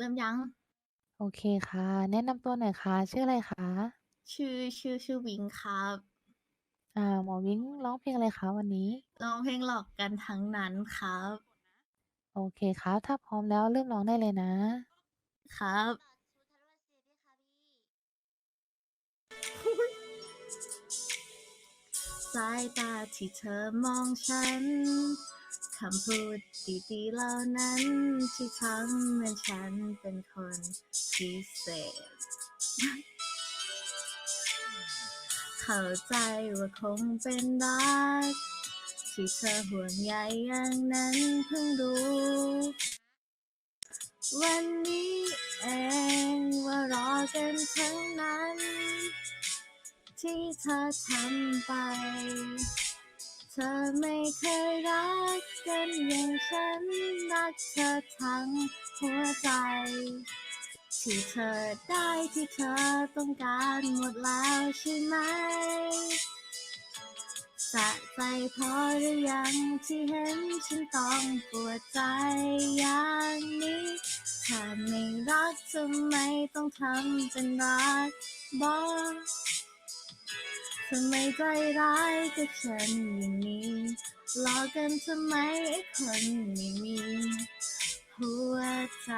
เริ่มยัง?โอเคค่ะ แนะนำตัวหน่อยคะชื่ออะไรคะ?ชื่อชื่อชื่อวิงครับ อ่า หมอวิ้งร้องเพลงอะไรคะวันนี้?ร้องเพลงหลอกกันทั้งนั้นครับ โอเคครับ ถ้าพร้อมแล้วเริ่มร้องได้เลยนะ ครับ สายตาที่เธอมองฉัน คำพูดดีๆเหล่านั้นที่ทำเหมือนฉันเป็นคนพิเศษ เข้าใจว่าคงเป็นรักที่เธอห่วงใยอย่างนั้นเพิ่งรู้ วันนี้เองว่ารอกันทั้งนั้น ที่เธอทำไป เธอไม่เคยรักกันอย่างฉันรักเธอทั้งหัวใจ ที่เธอได้ที่เธอต้องการหมดแล้วใช่ไหมสะใจพอหรือยังที่เห็นฉันต้องปวดใจอย่างนี้ถ้าไม่รักทำไมต้องทำเป็นรักบอก ทำไมใจร้ายกับฉันอย่างนี้หลอกกันทำไมไอ้คนไม่มีหัวใจ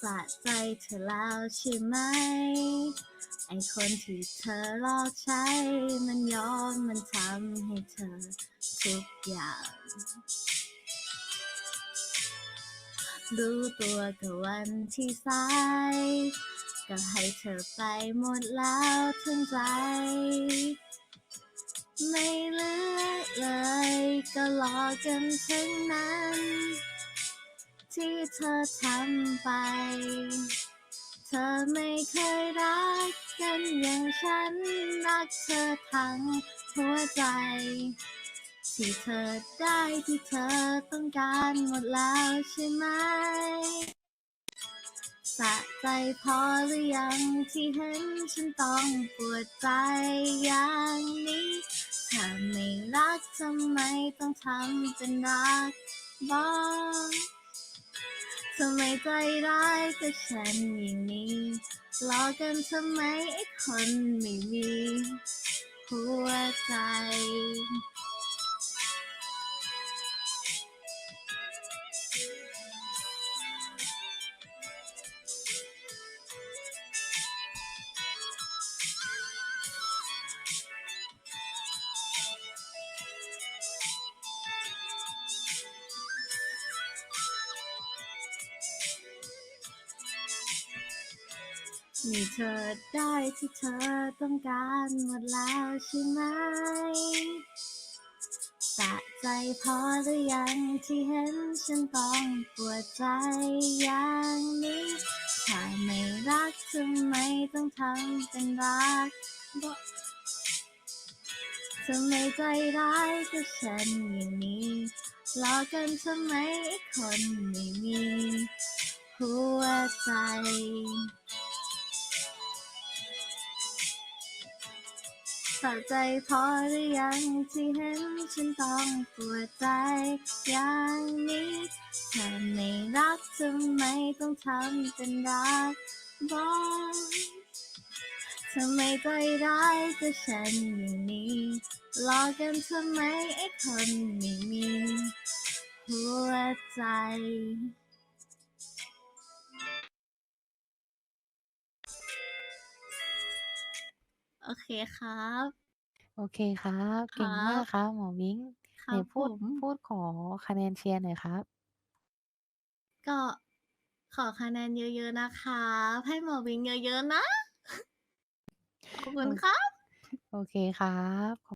สะใจเธอแล้วใช่ไหม ไอคนที่เธอลอกใช้ มันยอมมันทำให้เธอทุกอย่าง รู้ตัวก็วันที่สายก็ให้เธอไปหมดแล้วทั้งใจ ไม่เหลือเลย ก็หลอกกันทั้งนั้น ที่เธอทำไป เธอไม่เคยรักกันอย่างฉันรักเธอทั้งหัวใจ ที่เธอได้ที่เธอต้องการหมดแล้วใช่ไหมสะใจพอหรือยังที่เห็นฉันต้องปวดใจอย่างนี้ ถ้าไม่รักทำไมต้องทำเป็นรักบอกทำไมใจร้ายกับฉันอย่างนี้หลอกันทำไมไอ้คนไม่มีหัวใจ มีเธอได้ที่เธอต้องการหมดแล้วใช่ไหมสะใจพอหรือยังที่เห็นฉันต้องปวดใจอย่างนี้ ถ้าไม่รักทำไมต้องทำเป็นรักบอกทำไมใจร้ายกับฉันอย่างนี้หลอกกันทำไมคนไม่มีหัวใจะใจพอหรือยังที่เห็นฉันต้องปวดใจอย่างนี้ถ้าไม่รักทำไมต้องทำเป็นรักบอกทำไมใจร้ายกับฉันอย่างนี้หลอกกันทำไมไอ้คนไม่มีหัวใจ โอเคครับ โอเคครับ คเก่รังมากบครับ หมอวิ้งคไหรันบพูดผมพูดขอคะแนนเชียร์หน่อยครับ ก็ขอคะแนนเยอะๆนะครับให้หมอวิงเยอะๆนะ ขอบคุโอณเคครับ โอเคครับ